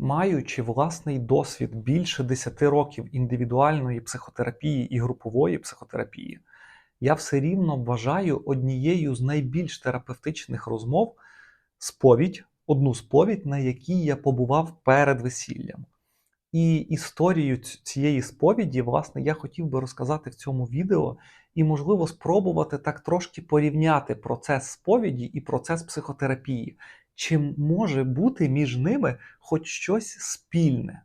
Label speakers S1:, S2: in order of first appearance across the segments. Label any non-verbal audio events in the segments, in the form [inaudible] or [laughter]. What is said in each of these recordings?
S1: Маючи власний досвід більше 10 років індивідуальної психотерапії і групової психотерапії, я все рівно вважаю однією з найбільш терапевтичних розмов сповідь, одну сповідь, на якій я побував перед весіллям. І історію цієї сповіді, власне, я хотів би розказати в цьому відео і, можливо, спробувати так трошки порівняти процес сповіді і процес психотерапії. Чи може бути між ними хоч щось спільне?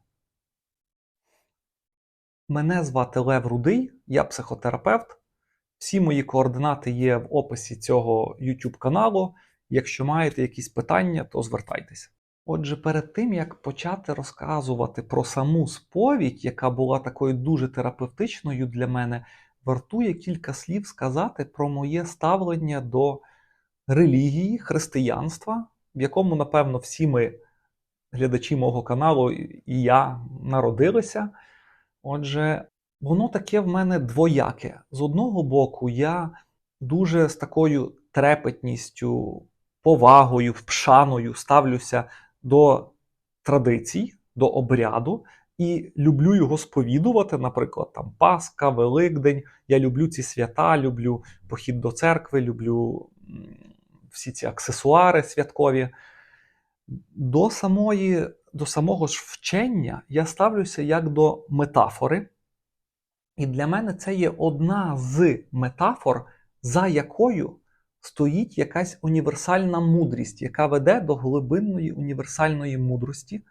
S1: Мене звати Лев Рудий, я психотерапевт. Всі мої координати є в описі цього YouTube каналу. Якщо маєте якісь питання, то звертайтеся. Отже, перед тим як почати розказувати про саму сповідь, яка була такою дуже терапевтичною для мене, вартує кілька слів сказати про моє ставлення до релігії, християнства, в якому, напевно, всі ми, глядачі мого каналу, і я народилися. Отже, воно таке в мене двояке. З одного боку, я дуже з такою трепетністю, повагою, пшаною ставлюся до традицій, до обряду і люблю його сповідувати, наприклад, там Пасха, Великдень. Я люблю ці свята, люблю похід до церкви, люблю всі ці аксесуари святкові. До самої, до самого ж вчення я ставлюся як до метафори. І для мене це є одна з метафор, за якою стоїть якась універсальна мудрість, яка веде до глибинної універсальної мудрості.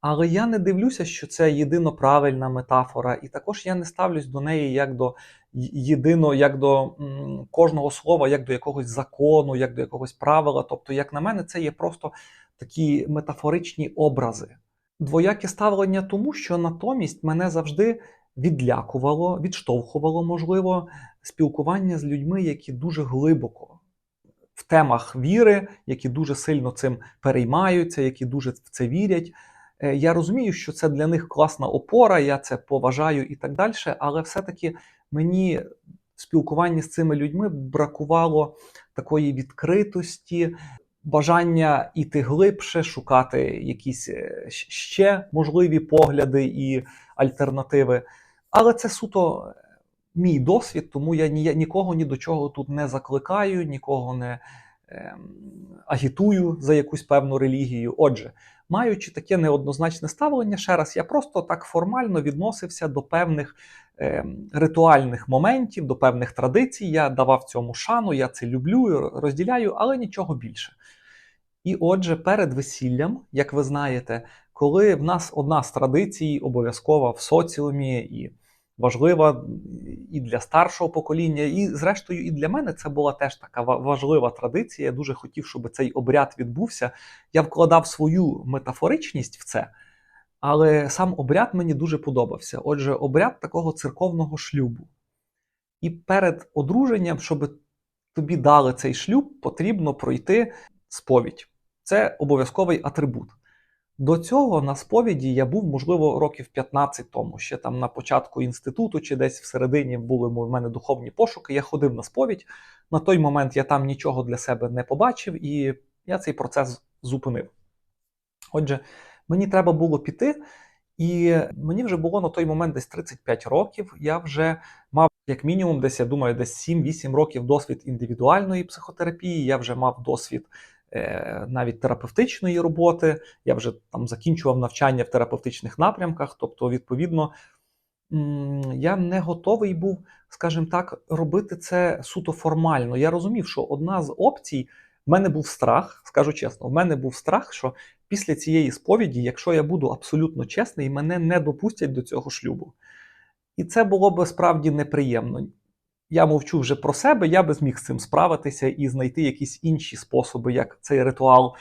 S1: Але я не дивлюся, що це єдино правильна метафора, і також я не ставлюсь до неї як до єдино, як до кожного слова, як до якогось закону, як до якогось правила. Тобто, як на мене, це є просто такі метафоричні образи. Двояке ставлення тому, що натомість мене завжди відлякувало, відштовхувало, можливо, спілкування з людьми, які дуже глибоко в темах віри, які дуже сильно цим переймаються, які дуже в це вірять. Е, Я розумію, що це для них класна опора, я це поважаю і так далі, але все-таки мені в спілкуванні з цими людьми бракувало такої відкритості, бажання іти глибше, шукати якісь е, ще можливі погляди і альтернативи. Але це суто е, мій досвід, тому я ні, нікого ні до чого тут не закликаю, нікого не агітую за якусь певну релігію. Отже, маючи таке неоднозначне ставлення, ще раз, я просто так формально відносився до певних ем, ритуальних моментів, до певних традицій. Я давав цьому шану, я це люблю, розділяю, але нічого більше. І отже, перед весіллям, як ви знаєте, коли в нас одна з традицій обов'язкова в соціумі і важлива і для старшого покоління, і зрештою, і для мене це була теж така важлива традиція. Я дуже хотів, щоб цей обряд відбувся. Я вкладав свою метафоричність в це, але сам обряд мені дуже подобався. Отже, обряд такого церковного шлюбу. І перед одруженням, щоб тобі дали цей шлюб, потрібно пройти сповідь. Це обов'язковий атрибут. До цього на сповіді я був, можливо, років 15 тому, ще там на початку інституту чи десь всередині були в мене духовні пошуки. Я ходив на сповідь. На той момент я там нічого для себе не побачив, і я цей процес зупинив. Отже, мені треба було піти, і мені вже було на той момент десь 35 років. Я вже мав, як мінімум, десь я думаю, десь 7-8 років досвід індивідуальної психотерапії. Я вже мав досвід навіть терапевтичної роботи. Я вже там закінчував навчання в терапевтичних напрямках. Тобто, відповідно, я не готовий був, скажімо так, робити це суто формально. Я розумів, що одна з опцій в мене був страх, скажу чесно, в мене був страх, що після цієї сповіді, якщо я буду абсолютно чесний, мене не допустять до цього шлюбу. І це було б справді неприємно. Я мовчу вже про себе, я би зміг з цим справитися і знайти якісь інші способи, як цей ритуал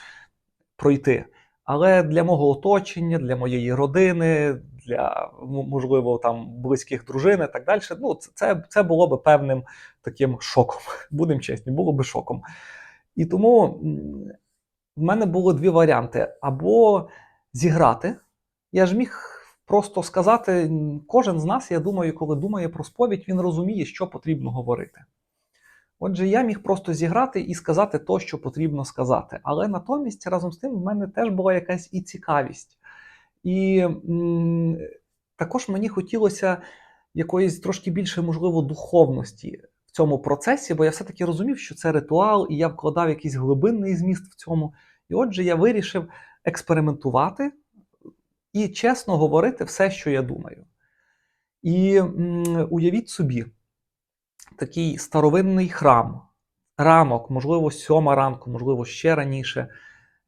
S1: пройти. Але для мого оточення, для моєї родини, для можливо там близьких дружин і так далі, ну це, це було би певним таким шоком. [laughs] Будемо чесні, було би шоком. І тому в мене було дві варіанти: або зіграти. Я ж міг просто сказати, кожен з нас, я думаю, коли думає про сповідь, він розуміє, що потрібно говорити. Отже, я міг просто зіграти і сказати то, що потрібно сказати. Але натомість, разом з тим, в мене теж була якась і цікавість. І м, також мені хотілося якоїсь трошки більше, можливо, духовності в цьому процесі, бо я все-таки розумів, що це ритуал, і я вкладав якийсь глибинний зміст в цьому. І отже, я вирішив експериментувати і чесно говорити все, що я думаю. І м, уявіть собі, такий старовинний храм, ранок, можливо, сьома ранку, можливо, ще раніше.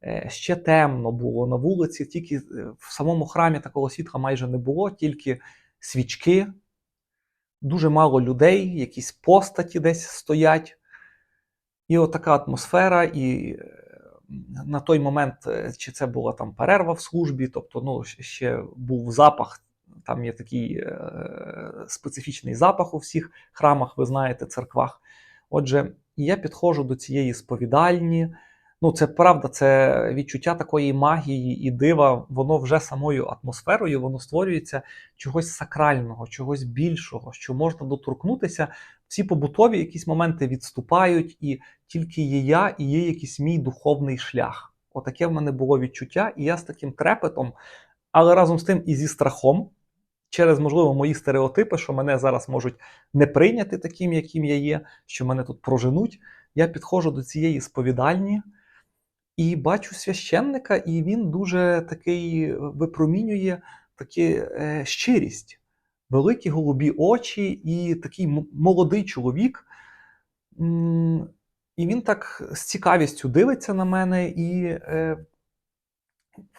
S1: Е, Ще темно було на вулиці, тільки е, в самому храмі такого світла майже не було, тільки свічки, дуже мало людей, якісь постаті десь стоять. І отака атмосфера, і е, на той момент, е, чи це була там перерва в службі, тобто ну, ще був запах, там є такий е, специфічний запах у всіх храмах, ви знаєте, церквах. Отже, я підходжу до цієї сповідальні. Ну, це правда, це відчуття такої магії і дива, воно вже самою атмосферою, воно створюється чогось сакрального, чогось більшого, що можна доторкнутися. Всі побутові якісь моменти відступають, і тільки є я, і є якийсь мій духовний шлях. Отаке в мене було відчуття, і я з таким трепетом, але разом з тим і зі страхом, через, можливо, мої стереотипи, що мене зараз можуть не прийняти таким, яким я є, що мене тут проженуть. Я підходжу до цієї сповідальні. І бачу священника, і він дуже такий випромінює такі е, щирість, великі голубі очі, і такий молодий чоловік. І він так з цікавістю дивиться на мене, і е,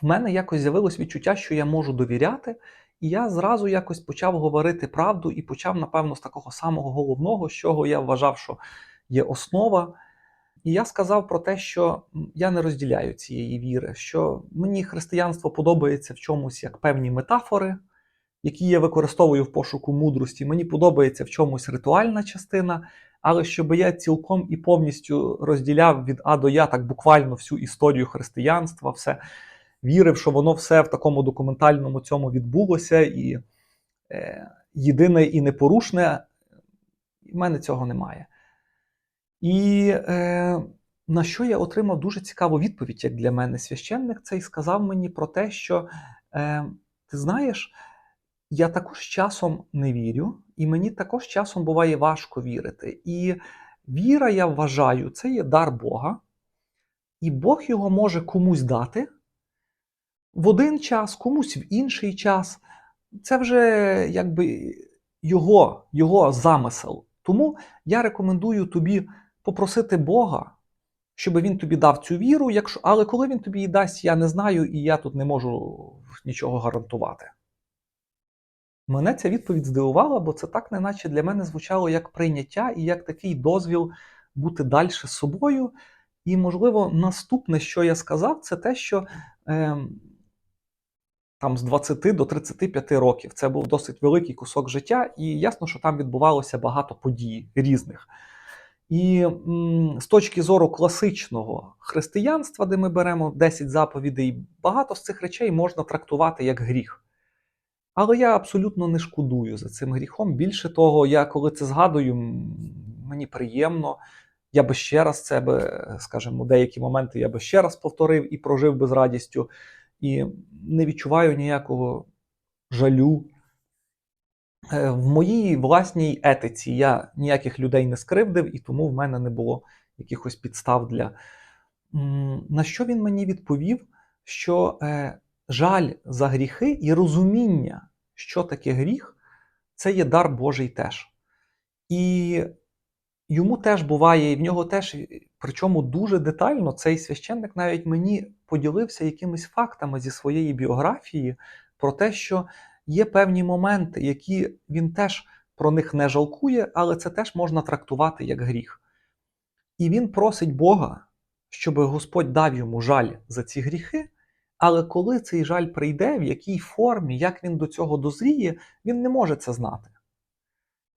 S1: в мене якось з'явилось відчуття, що я можу довіряти. І я зразу якось почав говорити правду і почав, напевно, з такого самого головного, з чого я вважав, що є основа. І я сказав про те, що я не розділяю цієї віри, що мені християнство подобається в чомусь як певні метафори, які я використовую в пошуку мудрості. Мені подобається в чомусь ритуальна частина, але щоб я цілком і повністю розділяв від А до Я так буквально всю історію християнства, все вірив, що воно все в такому документальному цьому відбулося, і е, єдине і непорушне, в мене цього немає. І е, на що я отримав дуже цікаву відповідь, як для мене священник цей сказав мені про те, що е, ти знаєш, я також часом не вірю, і мені також часом буває важко вірити. І віра, я вважаю, це є дар Бога, і Бог його може комусь дати в один час, комусь в інший час. Це вже якби його, його замисел. Тому я рекомендую тобі попросити Бога, щоб він тобі дав цю віру, якщо, але коли він тобі її дасть, я не знаю, і я тут не можу нічого гарантувати. Мене ця відповідь здивувала, бо це так, неначе для мене звучало як прийняття і як такий дозвіл бути далі з собою. І, можливо, наступне, що я сказав, це те, що е, там з 20 до 35 років це був досить великий кусок життя, і ясно, що там відбувалося багато подій різних. І м, з точки зору класичного християнства, де ми беремо 10 заповідей, багато з цих речей можна трактувати як гріх. Але я абсолютно не шкодую за цим гріхом. Більше того, я коли це згадую, мені приємно. Я би ще раз це би, скажімо, деякі моменти я би ще раз повторив і прожив би з радістю, і не відчуваю ніякого жалю. Е, В моїй власній етиці я ніяких людей не скривдив, і тому в мене не було якихось підстав для. На що він мені відповів, що е, жаль за гріхи і розуміння, що таке гріх, це є дар Божий теж. І йому теж буває, і в нього теж, причому дуже детально, цей священник навіть мені поділився якимись фактами зі своєї біографії про те, що є певні моменти, які він теж про них не жалкує, але це теж можна трактувати як гріх. І він просить Бога, щоб Господь дав йому жаль за ці гріхи. Але коли цей жаль прийде, в якій формі, як він до цього дозріє, він не може це знати.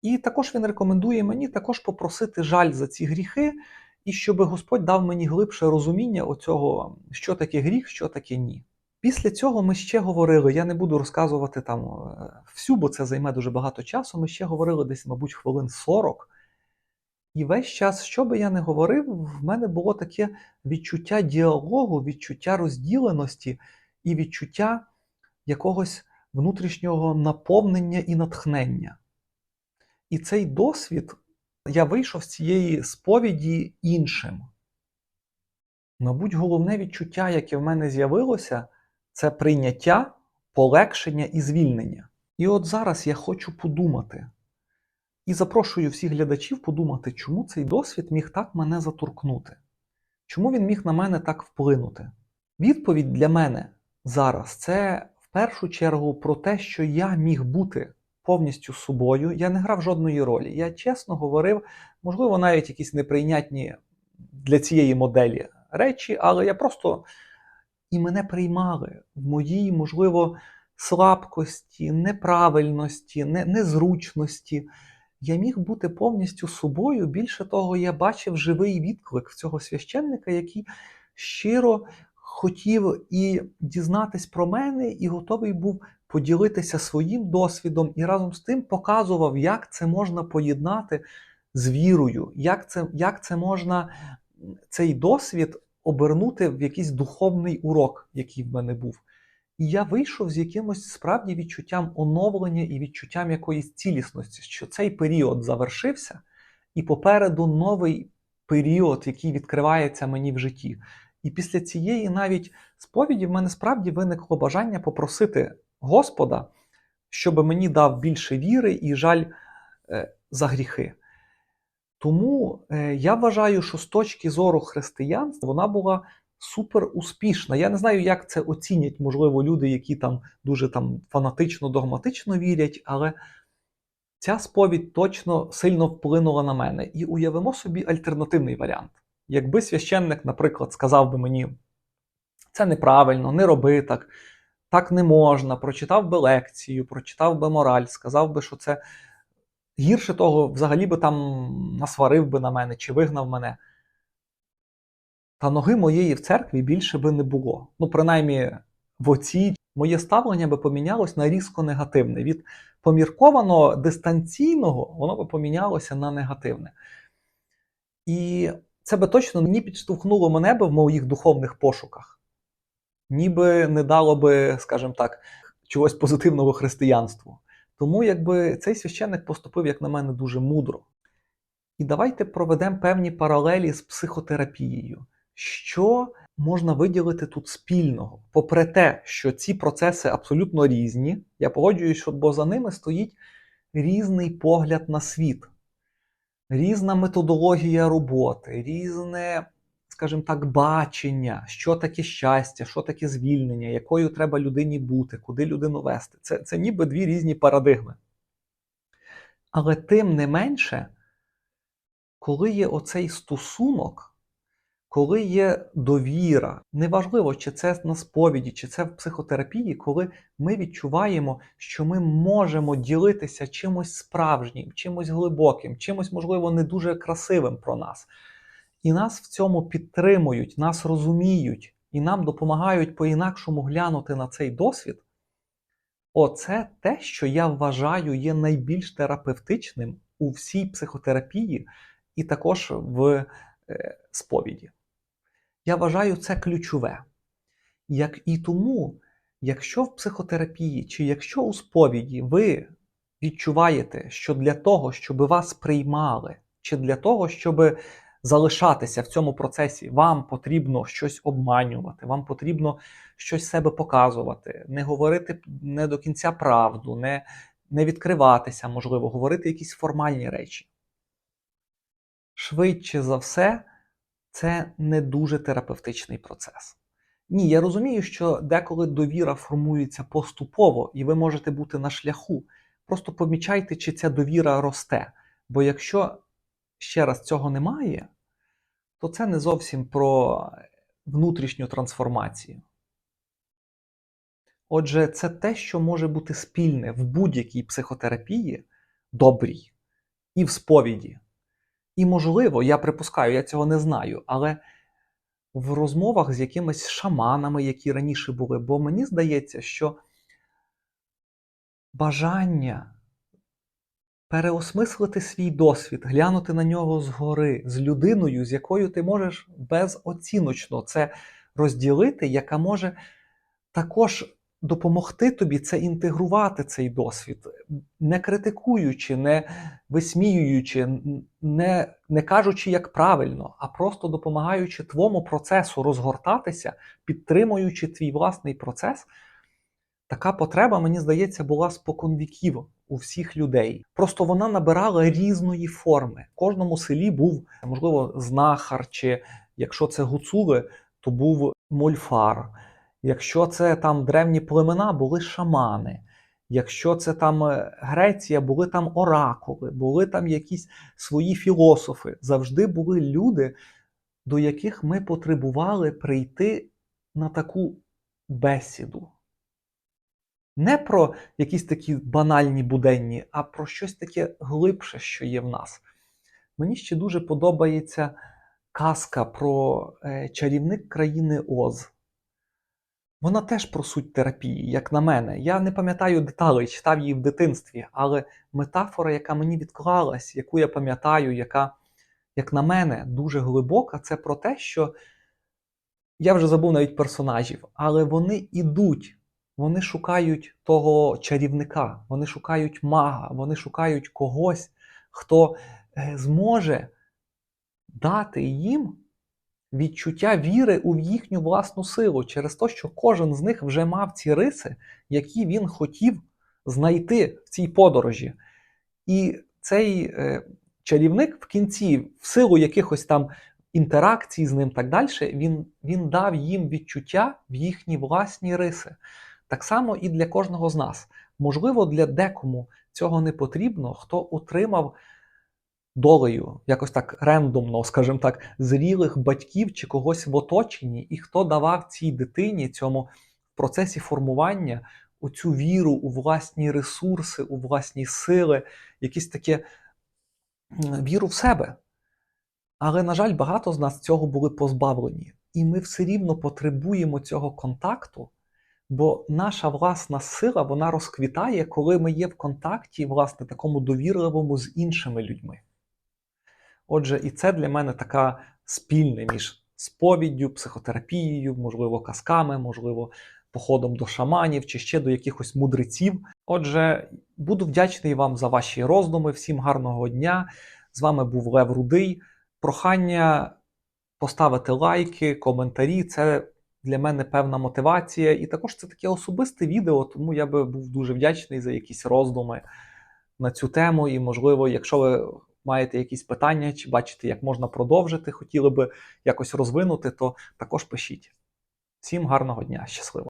S1: І також він рекомендує мені також попросити жаль за ці гріхи, і щоб Господь дав мені глибше розуміння оцього, що таке гріх, що таке ні. Після цього ми ще говорили, я не буду розказувати там е, всю, бо це займе дуже багато часу. Ми ще говорили десь, мабуть, хвилин 40. І весь час, що би я не говорив, в мене було таке відчуття діалогу, відчуття розділеності і відчуття якогось внутрішнього наповнення і натхнення. І цей досвід я вийшов з цієї сповіді іншим. Мабуть, головне відчуття, яке в мене з'явилося, це прийняття, полегшення і звільнення. І от зараз я хочу подумати. І запрошую всіх глядачів подумати, чому цей досвід міг так мене заторкнути, чому він міг на мене так вплинути. Відповідь для мене зараз це в першу чергу про те, що я міг бути повністю собою. Я не грав жодної ролі. Я чесно говорив, можливо, навіть якісь неприйнятні для цієї моделі речі, але я просто і мене приймали в моїй, можливо, слабкості, неправильності, не- незручності. Я міг бути повністю собою. Більше того, я бачив живий відклик в цього священника, який щиро хотів і дізнатись про мене, і готовий був поділитися своїм досвідом, і разом з тим показував, як це можна поєднати з вірою, як це, як це можна цей досвід обернути в якийсь духовний урок, який в мене був. І я вийшов з якимось справді відчуттям оновлення і відчуттям якоїсь цілісності, що цей період завершився, і попереду новий період, який відкривається мені в житті. І після цієї навіть сповіді в мене справді виникло бажання попросити Господа, щоб мені дав більше віри і жаль е, за гріхи. Тому е, я вважаю, що з точки зору християнства вона була супер успішна. Я не знаю, як це оцінять, можливо, люди, які там дуже там фанатично, догматично вірять, але ця сповідь точно сильно вплинула на мене. І уявимо собі альтернативний варіант. Якби священник, наприклад, сказав би мені, це неправильно, не роби так, так не можна, прочитав би лекцію, прочитав би мораль, сказав би, що це гірше того, взагалі би там насварив би на мене чи вигнав мене. Та ноги моєї в церкві більше би не було. Ну, принаймні, в оці моє ставлення би помінялось на різко негативне. Від помірковано дистанційного воно би помінялося на негативне. І це би точно не підштовхнуло мене би в моїх духовних пошуках, ніби не дало би, скажімо так, чогось позитивного християнству. Тому якби цей священник поступив, як на мене, дуже мудро. І давайте проведемо певні паралелі з психотерапією. Що можна виділити тут спільного? Попри те, що ці процеси абсолютно різні, я погоджуюсь, що бо за ними стоїть різний погляд на світ, різна методологія роботи, різне, скажімо так, бачення, що таке щастя, що таке звільнення, якою треба людині бути, куди людину вести. Це, це ніби дві різні парадигми. Але тим не менше, коли є оцей стосунок, коли є довіра, неважливо, чи це на сповіді, чи це в психотерапії, коли ми відчуваємо, що ми можемо ділитися чимось справжнім, чимось глибоким, чимось, можливо, не дуже красивим про нас. І нас в цьому підтримують, нас розуміють і нам допомагають по-інакшому глянути на цей досвід. Оце те, що я вважаю є найбільш терапевтичним у всій психотерапії і також в е, сповіді. Я вважаю це ключове. Як і тому, якщо в психотерапії чи якщо у сповіді ви відчуваєте, що для того, щоб вас приймали, чи для того, щоб залишатися в цьому процесі, вам потрібно щось обманювати, вам потрібно щось себе показувати, не говорити не до кінця правду, не, не відкриватися, можливо, говорити якісь формальні речі. Швидше за все, це не дуже терапевтичний процес. Ні, я розумію, що деколи довіра формується поступово, і ви можете бути на шляху. Просто помічайте, чи ця довіра росте. Бо якщо ще раз цього немає, то це не зовсім про внутрішню трансформацію. Отже, це те, що може бути спільне в будь-якій психотерапії, добрій, і в сповіді. І, можливо, я припускаю, я цього не знаю, але в розмовах з якимись шаманами, які раніше були, бо мені здається, що бажання переосмислити свій досвід, глянути на нього згори, з людиною, з якою ти можеш безоціночно це розділити, яка може також допомогти тобі це інтегрувати цей досвід, не критикуючи, не висміюючи, не, не кажучи, як правильно, а просто допомагаючи твому процесу розгортатися, підтримуючи твій власний процес. Така потреба, мені здається, була споконвіків у всіх людей. Просто вона набирала різної форми. В кожному селі був, можливо, знахар, чи якщо це гуцули, то був мольфар. Якщо це там древні племена, були шамани. Якщо це там е, Греція, були там оракули, були там якісь свої філософи. Завжди були люди, до яких ми потребували прийти на таку бесіду. Не про якісь такі банальні буденні, а про щось таке глибше, що є в нас. Мені ще дуже подобається казка про е, чарівник країни Оз. Вона теж про суть терапії, як на мене. Я не пам'ятаю деталей, читав її в дитинстві, але метафора, яка мені відклалась, яку я пам'ятаю, яка, як на мене, дуже глибока, це про те, що я вже забув навіть персонажів, але вони ідуть, вони шукають того чарівника, вони шукають мага, вони шукають когось, хто е, зможе дати їм відчуття віри у їхню власну силу через те, що кожен з них вже мав ці риси, які він хотів знайти в цій подорожі. І цей е, чарівник в кінці, в силу якихось там інтеракцій з ним так далі, він, він дав їм відчуття в їхні власні риси. Так само і для кожного з нас. Можливо, для декому цього не потрібно, хто отримав долею, якось так рендомно, скажімо так, зрілих батьків чи когось в оточенні, і хто давав цій дитині цьому в процесі формування оцю віру у власні ресурси, у власні сили, якісь таке віру в себе. Але, на жаль, багато з нас цього були позбавлені. І ми все рівно потребуємо цього контакту, бо наша власна сила вона розквітає, коли ми є в контакті, власне, такому довірливому з іншими людьми. Отже, і це для мене така спільне між сповіддю, психотерапією, можливо, казками, можливо, походом до шаманів чи ще до якихось мудреців. Отже, буду вдячний вам за ваші роздуми. Всім гарного дня. З вами був Лев Рудий. Прохання поставити лайки, коментарі. Це для мене певна мотивація. І також це таке особисте відео, тому я би був дуже вдячний за якісь роздуми на цю тему. І, можливо, якщо ви маєте якісь питання чи бачите, як можна продовжити, хотіли би якось розвинути, то також пишіть. Всім гарного дня, щасливо!